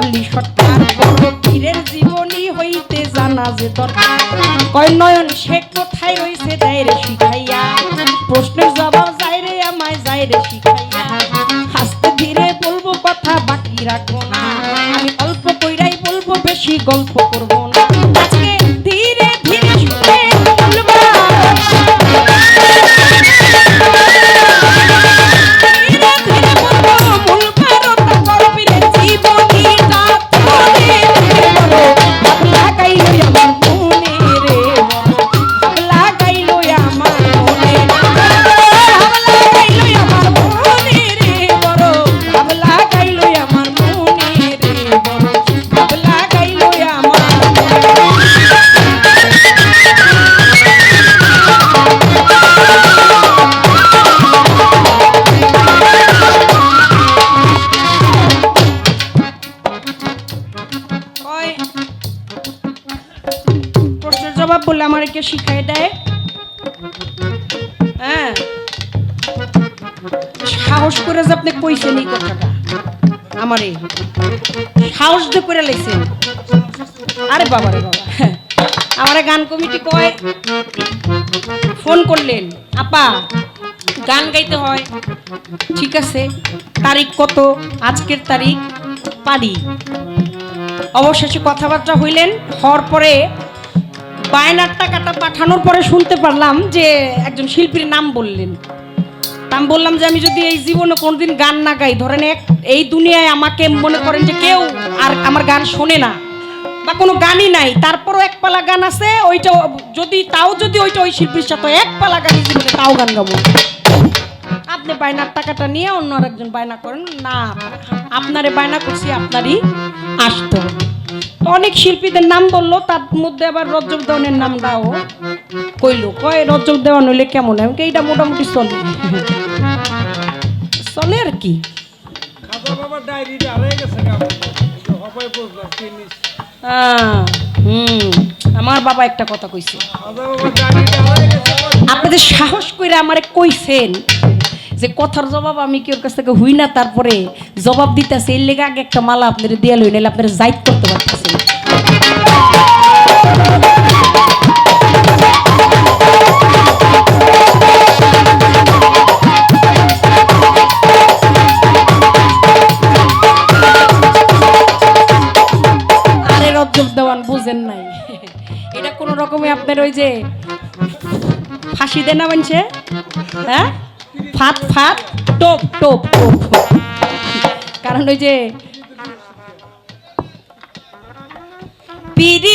বাবলি সরকার, পীরের জীবনী হইতে জানা যে দরকার। কয়, নয়ন, সে কোথায় রে শিখাইয়া। প্রশ্নের জবাব, যায় রে আমায়, যায় রে শিখাইয়া। হাসতে ধীরে বলব, কথা বাকি রাখব না। আমি অল্প কইরাই বলব, বেশি গল্প করব আপনি কইছেন এই কথাটা আমারে সাহস দিয়ে করে লাইছেন আরে বাবা রে বাবা। আমারে গান কমিটি কয়, ফোন করলেন, আপা, গান গাইতে হয়। ঠিক আছে, তারিখ কত? আজকের তারিখ পারি। অবশেষে কথাবার্তা হইলেন। হওয়ার পরে বায়নার টাকাটা পাঠানোর পরে শুনতে পারলাম যে একজন শিল্পীর নাম বললেন। আমি বললাম যে আমি যদি এই জীবনে কোনোদিন গান না গাই, ধরেন এক এই দুনিয়ায় আমাকে মনে করেন যে কেউ আর আমার গান শোনে না, বা কোনো গানই নাই, তারপরও এক পালা গান আছে, ওইটা যদি, তাও যদি ওইটা ওই শিল্পীর সাথে এক পালা গান জীবনে তাও গান গাবো। আপনি বায়নার টাকাটা নিয়ে অন্য একজন বায়না করেন, না, আপনারে বায়না করছি, আপনারই আসতে। অনেক শিল্পীদের নাম বলল তার মধ্যে আবার রজব দেওয়ানের নামটাও কইলো কয় রজব দেওয়ান হইলে কেমন হয়? এইটা মোটামুটি চলে। চলে আর কি। আমার বাবা একটা কথা কইছে। আপনাদের সাহস করে আমারে কইছেন যে কথার জবাব আমি কি ওর কাছ থেকে হুই না তারপরে জবাব দিতেছে এর লেগে আগে একটা মালা আপনার দিয়ে লই নাহলে আপনারা জাইত করতে রজ্জব এটা কোনো আপনার ওই যে ফাঁসি দেনা মানছে? হ্যাঁ? ফাত ফাত টোপ টোপ কারণ ওই যে পিরি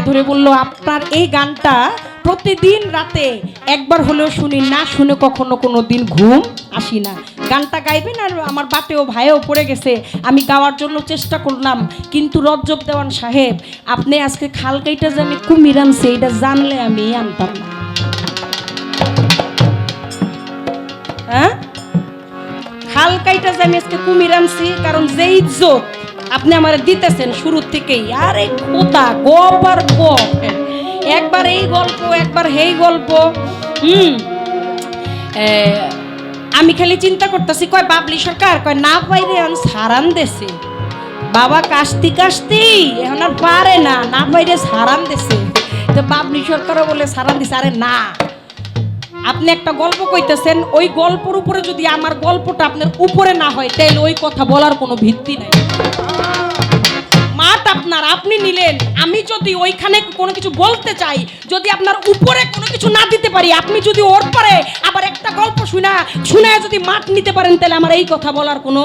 জড়ায় ধরে বলল, আপনার এই গানটা প্রতিদিন রাতে একবার হলেও শুনি, না শুনে কখনো কোনো দিন ঘুম আসি না। গানটা গাইবেন আর আমার বাপেও, ভাইও পড়ে গেছে, আমি গাওয়ার জন্য চেষ্টা করলাম, কিন্তু রজ্জব দেওয়ান সাহেব, আপনি আজকে খাল কাইটা যে আমি কুমির আনছে এটা জানলে আমি আনতাম না। হ্যাঁ? খাল কাইটা যে আমি আজকে কুমির আনছি, কারণ যে ইজ্জত আপনি আমার দিতেছেন শুরুর থেকেই। আরে কোথা গপ আর গপ একবার এই গল্প, একবার সেই গল্প। হুম। আমি খালি চিন্তা করতেছি, কয় বাবলি সরকার, কয় না পাইরে এখন সারান দেছে বাবা কাস্তি কাস্তি এখন আর পারে না না পাইরে সারান দেছে তো বাবলি সরকারও বলে সারান দিছে আরে না। আপনি একটা গল্প কইতেছেন, ওই গল্পের উপরে যদি আমার গল্পটা আপনার উপরে না হয় তাহলে ওই কথা বলার কোনো ভিত্তি নাই। আপনার আপনি নিলেন। আমি যদি ওইখানে কোনো কিছু বলতে চাই যদি আপনার উপরে কোনো কিছু না দিতে পারি আপনি যদি ওর পরে আবার একটা গল্প শুনা শুনে যদি মাঠ নিতে পারেন তাহলে আমার এই কথা বলার কোনো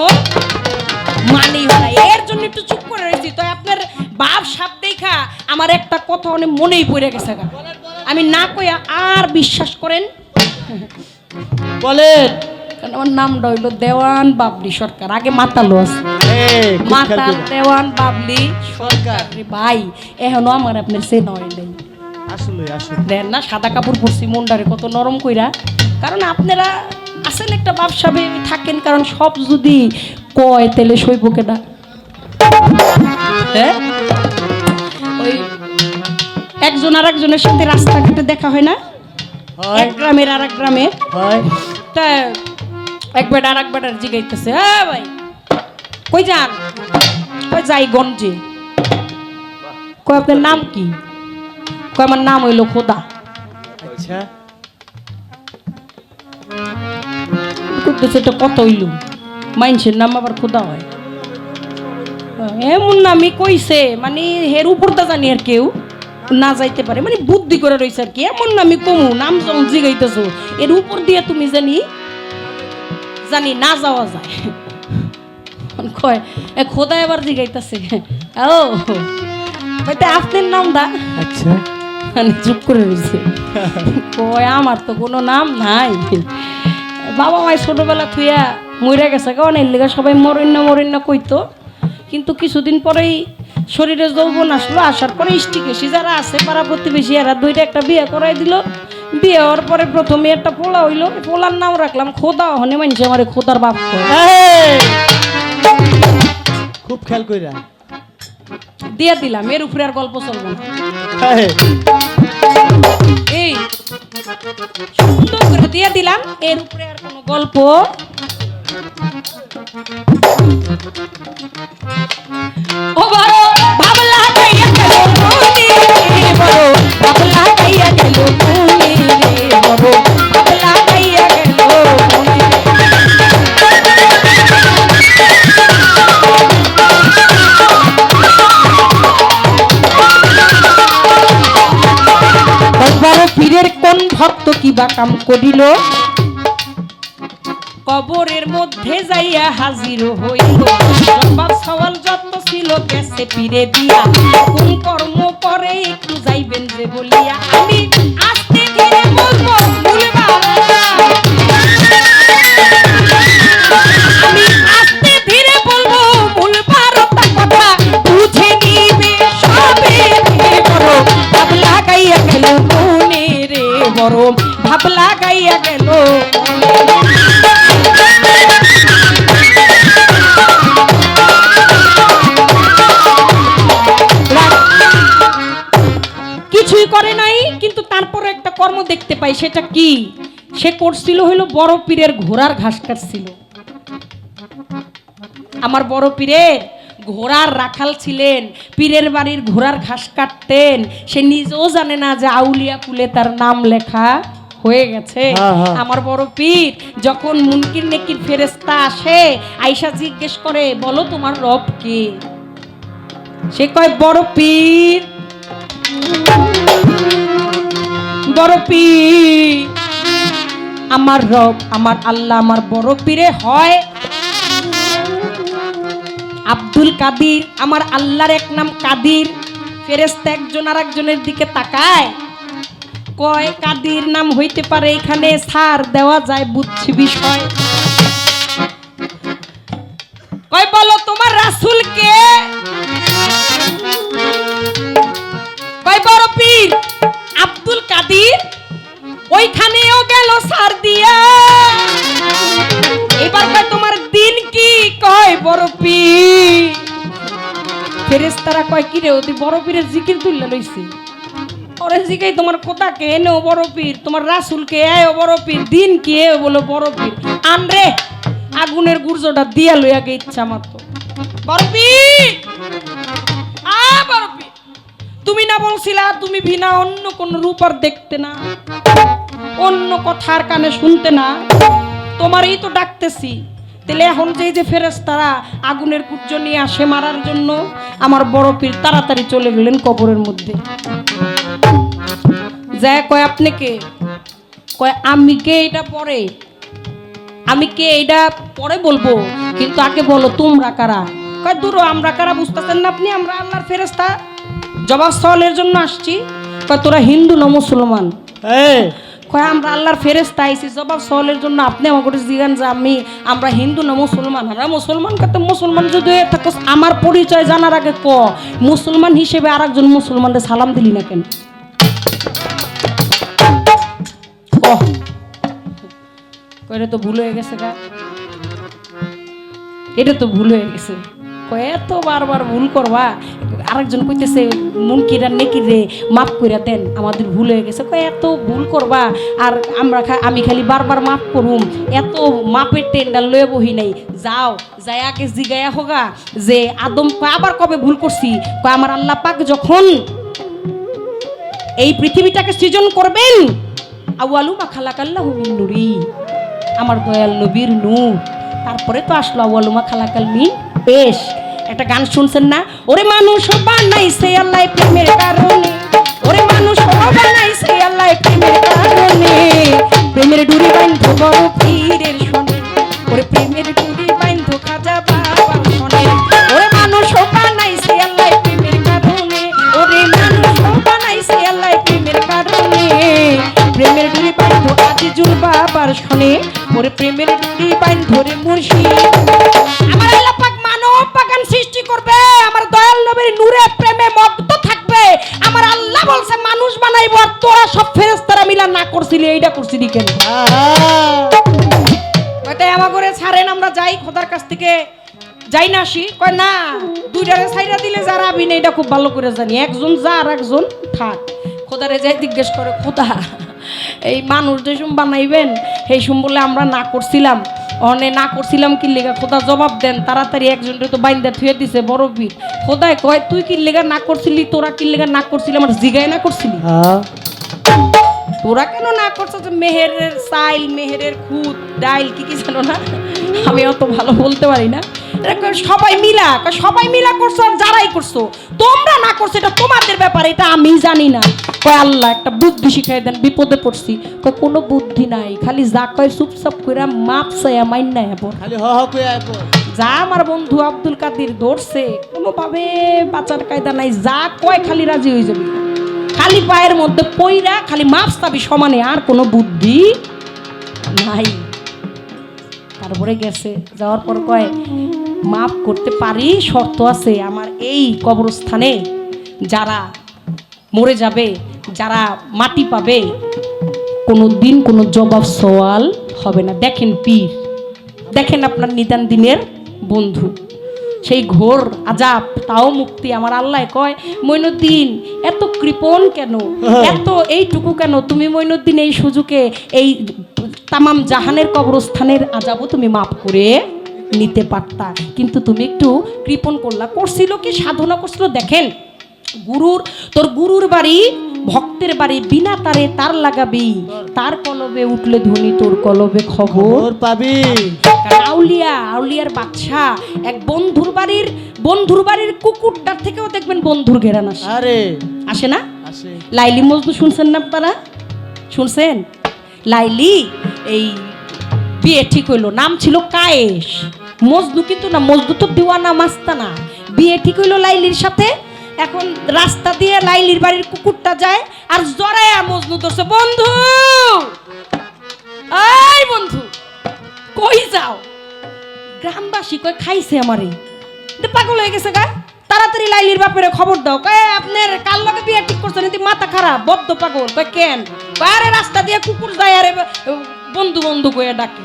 মানি হয় এর জন্য একটু চুপ করে রয়েছি। তো আপনার বাপ সাপ দেখা আমার একটা কথা অনেক মনেই পড়ে গেছে আমি না কইয়া আর বিশ্বাস করেন? বলেন। কারণ আমার নামটা হইল দেওয়ান বাবলি সরকার। আগে মাতালো আছে। মাতাল দেওয়ান বাবলি সরকার। ভাই এখনও আমার আপনার সে নয় নেই। আসলে আসলে। দেন না সাদা কাপড় পরছি মন্ডারে কত নরম কইরা। কারণ আপনারা আসেন একটা ব্যবসাবে থাকেন কারণ সব যদি কয় তেলে সইব কেনা হ্যাঁ? ওই একজন আর একজনের সাথে রাস্তাঘাটে দেখা হয় না? এক গ্রামের আর এক গ্রামে তা এক বেটা আর এক বেটার জিগাইতেছে। হ্যাঁ ভাই। কই যান? কই যাই গঞ্জে? কই আপনার নাম কি? কই আমার নাম হইল খোদা। আচ্ছা। করতেছে এটা কত হইল? মাইনসের নাম আবার খোদা হয়। এমন নামই কইছে মানে হের উপর তা জানি আর কেউ। না যাইতে পারে মানে বুদ্ধি করে রইছে আর কি। এমন নামই কমু নাম যখন জিগাইতেছো। এর উপর দিয়ে তুমি জানি জানি না যাওয়া যায়। কয় এ খোদা এবার জিগাইতেছে। ও কইতে আপনার নাম দা। আচ্ছা। মানে চুপ করে রয়েছে কয় আমার তো কোনো নাম নাই। বাবা মাই ছোটবেলা থুইয়া মরে গেছে কারণ এর লেগে সবাই মরণ্য মরণ্য কইতো। কিন্তু কিছুদিন পরেই শরীরে যৌবন আসলো আসার পরে স্টিকেসি যারা আছে পাড়া প্রতিবেশী এরা দুইটা একটা বিয়ে করাই দিল। বিয়ে হওয়ার পরে প্রথমে একটা পোলা হইল পোলার নাম রাখলাম খোদা হনে মানুষ আমার খোদার বাপ! খুব খেয়াল কইরা। দিয়ে দিলাম এর উপরে আর গল্প চলবো না। এই, সুন্দর করে দিয়ে দিলাম এর উপরে আর কোনো গল্প। ও বড় ভাবলা কিবা কাম করিল। কবরের মধ্যে যাইয়া হাজির হইল। জবাব সওয়াল যত ছিল গেছে পিরে দিয়া। কোন কর্ম করে একটু যাইবেন যে বলিয়া, আমি আস্তে ধীরে বলব ভুলবা বড় ভাবলা গাইয়া গেল। কিছুই করে নাই, কিন্তু তারপরে একটা কর্ম দেখতে পাই, সেটা কি? সে করছিল হইল বড় পীরের ঘোড়ার ঘাস কাটছিল। আমার বড় পীরের ঘোড়ার রাখাল ছিলেন পীরের বাড়ির ঘোড়ার ঘাস কাটতেন। সে নিজেও জানে না যে আউলিয়া কুলে তার নাম লেখা হয়ে গেছে। হ্যাঁ, হ্যাঁ। আমার বড় পীর যখন মুনকির নেকির ফেরেস্তা আসে আইসা জিজ্ঞেস করে বলো তোমার রব কে? সে কয় বড় পীর। বড় পীর। আমার রব আমার আল্লাহ আমার বড় পীরে হয় আব্দুল কাদির, আমার আল্লাহর এক নাম কাদির। ফেরেস্তা একজন আর একজনের দিকে তাকায়। কয়, কাদির নাম হইতে পারে এখানে সার দেওয়া যায় বুঝছি বিষয়। কয়, বলো তোমার রাসুল কে? কয়, বড় পীর, আব্দুল কাদির? ওইখানেও গেল সার দিয়া। এবার কয়, তোমার দিন কি? কয়, বড় পীর। ফেরেস্তারা কয় কি রে ওদি বড় পীরের জিকির তুললে লইছে? ওরে জিকাই তোমার কোথা কে এনে ও বড় পীর? তোমার রাসুলকে এ ও বড় পীর? দিন কি এ বলো বড় পীর? আনরে আগুনের গুর্জটা দিয়া লইয়া গে ইচ্ছা মাত্র। বরফি আ বরফি তুমি না বলছিলা, তুমি ভিনা অন্য কোন রূপ আর দেখতে না। অন্য কথার কানে শুনতে না। তোমারই তো ডাকতেছি। তাহলে এখন যে যে ফেরেস্তারা আগুনের কুর্য নিয়ে আসে মারার জন্য, আমার বড় পীর তাড়াতাড়ি চলে গেলেন কবরের মধ্যে। যায় কয়, আপনি কে? কয়, আমি কে এটা পরে? আমি কে এটা পরে বলব? কিন্তু আগে বলো, তোমরা কারা? কয়, দূর, আমরা কারা বুঝতেছেন না আপনি? আমরা আল্লাহর ফেরেস্তা জবাব সওয়ালের জন্য আসছি। কয়, তোরা হিন্দু না মুসলমান? এই কয়, আমরা আল্লাহর ফেরেস্তা আইছি, জবাব সওয়ালের জন্য আপনি আমাকে জিগান যে আমি, আমরা হিন্দু না মুসলমান। আমরা মুসলমান কত মুসলমান যদি থাকো, আমার পরিচয় জানার আগে ক, মুসলমান হিসেবে আর একজন মুসলমানদের সালাম দিলি না কেন? ক। কয়টা তো ভুল হয়ে গেছে গা। এটা তো ভুল হয়ে গেছে। কয়, এত বারবার ভুল করবা? আরেকজন কইতেছে মুনকিরা নেকি রে? মাফ করে দেন, আমাদের ভুল হয়ে গেছে। কয়, এত ভুল করবা, আর আমরা আমি খালি বারবার মাফ করুম। এত মাপের টেন্ডার লয়ে বহি নাই। যাও আগে জিগায়া হোগা যে আদম আবার কবে ভুল করছি? কয়, আমার আল্লাহ পাক যখন এই পৃথিবীটাকে সৃজন করবেন, আউয়ালু মা খালাকাল্লাহু মিন নুরি। আমার দয়াল নবীর নূর। তারপরে তো আসলো আউয়ালু মা খালাকাল মিন বেশ একটা গান শুনছেন না? ওরে মানুষ বানাইছে আল্লাহ প্রেমের কারণে। ওরে মানুষ বানাইছে আল্লাহ প্রেমের কারণে। প্রেমের ডুরি বাইন্ধ বড় পীরের শোনে ওরে প্রেমের ডুরি বাইন্ধ খাজা বাবার শোনে ওরে মানুষ বানাইছে আল্লাহ প্রেমের কারণে। ওরে মানুষ বানাইছে আল্লাহ প্রেমের কারণে। প্রেমের ডুরি বাইন্ধ আজিজুল বাবার শোনে ওরে প্রেমের ডুরি বাইন্ধ রে মুর্শিদ। ফেরেশতারা না করছিলি, এইটা করছিলি কেন? করে ছাড়েন, আমরা যাই, খোদার কাছ থেকে যাই না আসি। কয় না, দুইটারে সাইডা দিলে যারা আবি না এটা খুব ভালো করে জানি। একজন যা আর একজন থাক। খোদারে যাই জিজ্ঞেস করে, খোদা, এই মানুষ যে সম বানাইবেন, সেই সম বলে আমরা না করছিলাম। অনে না করছিলাম কি খোদা জবাব দেন, তাড়াতাড়ি একজনকে তো বাইন্দা থুয়ে দিছে, বড় বীর। খোদায় কয়, তুই কি লেগা না করছিলি? তোরা কি লেগা না করছিলি? আমার জিগায় না করছিলি? হ্যাঁ। তোরা কেন না করছ যে মেহেরের সাইল মেহেরের খুদ ডাইল কি কি জানো না? আমি অত ভালো বলতে পারি না। সবাই মিলা সবাই মিলা করছ আর যারাই করছ তোমরা না করছ এটা তোমাদের ব্যাপার এটা আমি জানি না। কয় আল্লাহ একটা বুদ্ধি শিখাই দেন বিপদে পড়ছি। কয় কোনো বুদ্ধি নাই খালি যা কয় চুপচাপ করে মাপ চাইয়া মাইন না এবার খালি হ হ যা আমার বন্ধু আব্দুল কাদির ধরছে কোনোভাবে বাঁচার কায়দা নাই যা কয় খালি রাজি হয়ে যাবি। খালি পায়ের মধ্যে পইরা খালি মাপ চাবি সমানে, আর কোনো বুদ্ধি নাই। তারপরে গেছে, যাওয়ার পর কয় মাপ করতে পারি, শর্ত আছে আমার এই কবরস্থানে যারা মরে যাবে, যারা মাটি পাবে কোনো দিন কোনো জবাব সওয়াল হবে না। দেখেন পীর, দেখেন আপনার নিদান দিনের বন্ধু। সেই ঘোর আজাব তাও মুক্তি আমার আল্লাহ কয়। মইনুদ্দিন এত কৃপণ কেন? এত এইটুকু কেন? তুমি মৈনুদ্দিন এই সুযোগে এই তামাম জাহানের কবরস্থানের আজাবও তুমি মাফ করে নিতে পারতা। কিন্তু তুমি একটু কৃপণ করলা। করছিল কি? সাধনা করছিল। দেখেন গুরুর তোর গুরুর বাড়ি ভক্তের বাড়ি বিনা তারে তার লাগাবি তার কলবে উঠলে ধনী তোর কলবে খবর। পাবি। আউলিয়া আউলিয়ার বাচ্চা এক বন্ধুর বাড়ির বন্ধুর বাড়ির কুকুরটার থেকেও দেখবেন বন্ধুর ঘেরান আসে। আরে। আসে না? লাইলি মজদু শুনছেন না আপনারা? শুনছেন? লাইলি এই বিয়ে ঠিক হইল নাম ছিল কায়েশ। মজদু কিন্তু না মজদু তো দিওয়ানা মাস্তানা। বিয়ে ঠিক হইল লাইলির সাথে? এখন রাস্তা দিয়ে লাইলির বাড়ির কুকুরটা যায় আর জরায়া মজনু ধরছে, বন্ধু! এই বন্ধু, কই যাও? গ্রামবাসী কই খাইছে আমারে। পাগল হয়ে গেছে গা, তাড়াতাড়ি লাইলির বাপেরে খবর দাও। কয়, আপনার কাল লগে বিয়ে ঠিক করছেন? এতে মাথা খারাপ বদ্ধ পাগল। কয়, কেন? কয়, আরে রাস্তা দিয়ে কুকুর যায়, আরে বন্ধু বন্ধু কয়ে ডাকে।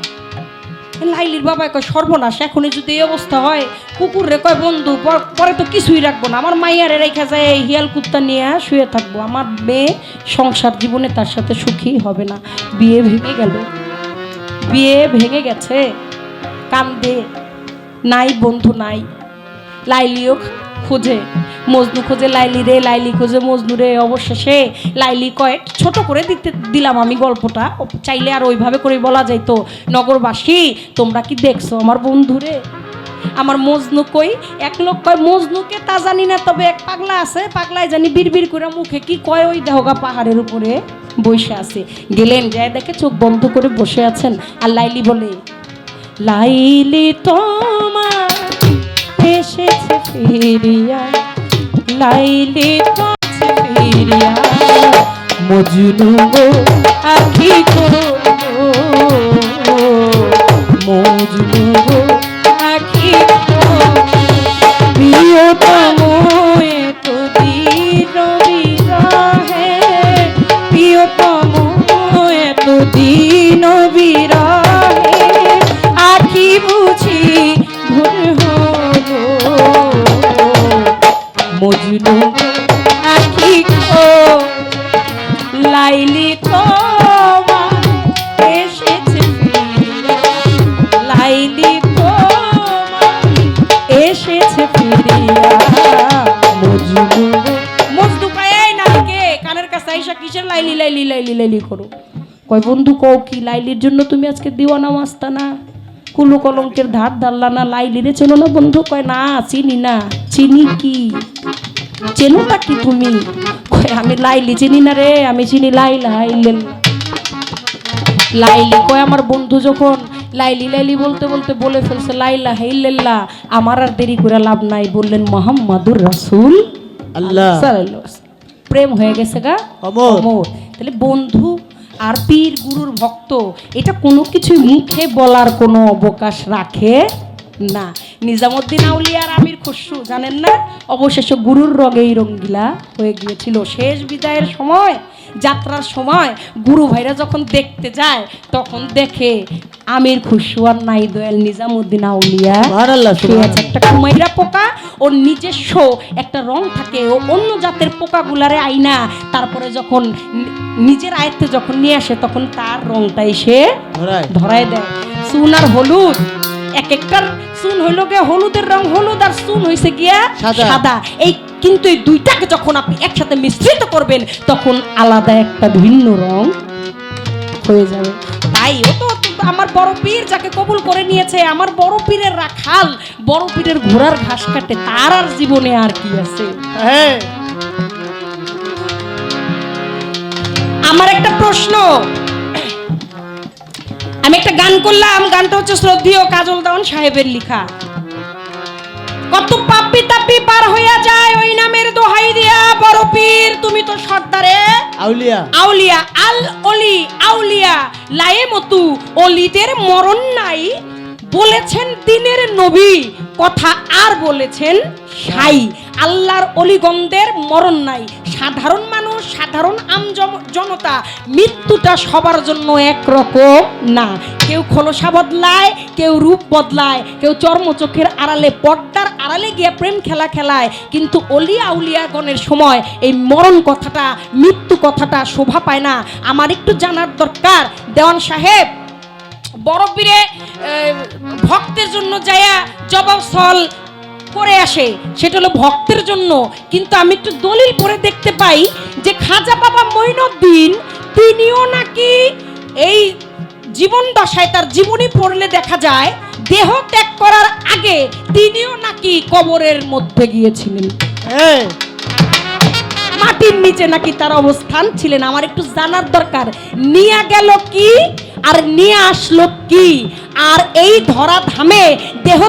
লাইলির বাবা কয়, সর্বনাশ, এখনই যদি এই অবস্থা হয় কুকুর রে কয়, বন্ধু, পর- তো কিছুই রাখব না। আমার মাইয়ারে রেখা যায়, এই হিয়াল কুত্তা নিয়ে শুয়ে থাকব। আমার মেয়ে সংসার জীবনে তার সাথে সুখী হবে না। বিয়ে ভেঙে গেল। বিয়ে ভেঙে গেছে। কান্দে। নাই, বন্ধু নাই। লাইলিও খোঁজে। মজনু খোঁজে, লাইলি রে, লাইলি খোঁজে, মজনু রে, অবশেষে লাইলি কয়েক ছোট করে দিতে দিলাম আমি গল্পটা। চাইলে আর ওইভাবে করে বলা যাইতো, নগরবাসী, তোমরা কি দেখছ আমার বন্ধুরে আমার মজনু কই, এক লোক কয় মজনুকে তা জানি না, তবে এক পাগলা আছে, পাগলায় জানি বিড়বিড় করে মুখে কি কয় ওই দেহগা পাহাড়ের উপরে বসে আছে। গেলেন, যায় দেখে চোখ বন্ধ করে বসে আছেন, আর লাইলি বলে, লাইলি তোমার এসেছে ফিরিয়া। লাইলি মজনু আখি করো কাছে আইসা কিসের লাইলি লাইলি লাইলি লাইলি করো? কয় বন্ধু কও কি? লাইলির জন্য তুমি আজকে দিওয়ানা মাস্তা না? কুলু কলঙ্কের ধার ধারলা না? লাইলিরে চেনো না বন্ধু? কয় না চিনি না। চিনি কি? চেনোটা কি তুমি? কয় আমি লাইলি চিনি না রে আমি চিনি লাইলা হাইলেন লাইলি কয় আমার বন্ধু যখন লাইলি লাইলি বলতে বলতে বলে ফেলছে লাইলা হেইল্লা আমার আর দেরি করে লাভ নাই বললেন মোহাম্মদুর রাসূল। আল্লাহ। প্রেম হয়ে গেছে গা? অমর। তাহলে বন্ধু আর পীর গুরুর ভক্ত এটা কোনো কিছু মুখে বলার কোনো অবকাশ রাখে? না নিজামুদ্দিন আউলিয়ার আমির খুশু জানেন না? অবশেষে গুরুর রগেই রঙ্গিলা হয়ে গিয়েছিল। শেষ বিদায়ের সময় যাত্রার সময় গুরু ভাইরা যখন দেখতে যায় তখন দেখে আমির খুশু আর নাই দয়াল নিজামুদ্দিন আউলিয়া। একটা কুমাইরা পোকা ওর নিজস্ব একটা রং থাকে ও অন্য জাতের পোকাগুলারে আইনা তারপরে যখন নিজের আয়ত্তে যখন নিয়ে আসে তখন তার রংটা এসে ধরায়। ধরায় দেয়। চুন আর হলুদ। এক একটার চুন হইল গিয়ে হলুদের রং হলুদ আর চুন হইছে গিয়া সাদা। সাদা। এই কিন্তু এই দুইটাকে যখন আপনি একসাথে মিশ্রিত করবেন তখন আলাদা একটা ভিন্ন রং হয়ে যাবে। তাই ও তো আমার বড় পীর যাকে কবুল করে নিয়েছে আমার বড় পীরের রাখাল বড় পীরের ঘোড়ার ঘাস কাটে তার আর জীবনে আর কি আছে? হ্যাঁ। আমার একটা প্রশ্ন। আমি একটা গান করলাম গানটা হচ্ছে শ্রদ্ধেয় কাজল দেওয়ান সাহেবের লেখা। কত পাপি তাপি পার হইয়া যায় ওই নামের দোহাই দিয়া বড় পীর তুমি তো সর্দারে। আউলিয়া। আউলিয়া আল অলি আউলিয়া লায়ে মতু অলিদের মরণ নাই বলেছেন দিনের নবী কথা আর বলেছেন সাই। আল্লাহর অলিগন্ধের মরণ নাই সাধারণ মানুষ সাধারণ আম জনতা মৃত্যুটা সবার জন্য একরকম না। কেউ খোলসা বদলায় কেউ রূপ বদলায় কেউ চর্মচোখের আড়ালে পর্দার আড়ালে গিয়ে প্রেম খেলা খেলায়। কিন্তু অলিয়া উলিয়াগণের সময় এই মরণ কথাটা মৃত্যু কথাটা শোভা পায় না। আমার একটু জানার দরকার দেওয়ান সাহেব আহ, ভক্তের জন্য যায়া জবাব সল করে আসে সেটা হলো ভক্তের জন্য। কিন্তু আমি একটু দলিল পড়ে দেখতে পাই যে খাজা বাবা মঈনুদ্দিন তিনিও নাকি এই জীবন দশায় তার জীবনী পড়লে দেখা যায় দেহ ত্যাগ করার আগে তিনিও নাকি কবরের মধ্যে গিয়েছিলেন। হ্যাঁ মাটির নিচে নাকি তার অবস্থান ছিলেন। আমার একটু জানার দরকার। নিয়ে গেল কি? আর নিয়ে আসলো কি? আর এই ধরা ধামে দেহ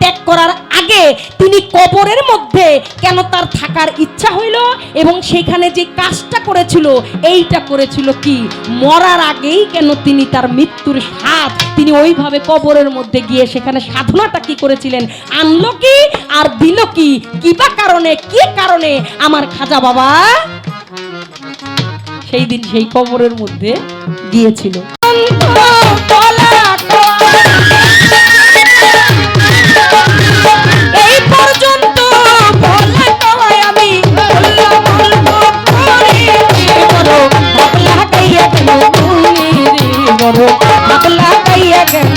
ত্যাগ করার আগে তিনি কবরের মধ্যে কেন তার থাকার ইচ্ছা হইল? এবং সেখানে যে কাজটা করেছিল, এইটা করেছিল কি? মরার আগেই কেন তিনি তার মৃত্যুর স্বাদ, তিনি ওইভাবে কবরের মধ্যে গিয়ে সেখানে সাধনাটা কি করেছিলেন? আনলো কি? আর দিল কি? কিবা কারণে? কি কারণে? আমার খাজা বাবা সেই দিন সেই কবরের মধ্যে গিয়েছিল। এই পর্যন্ত বলা কয় আমি। বললাম অল্প করে বড় ভাবলা গাইয়া কেন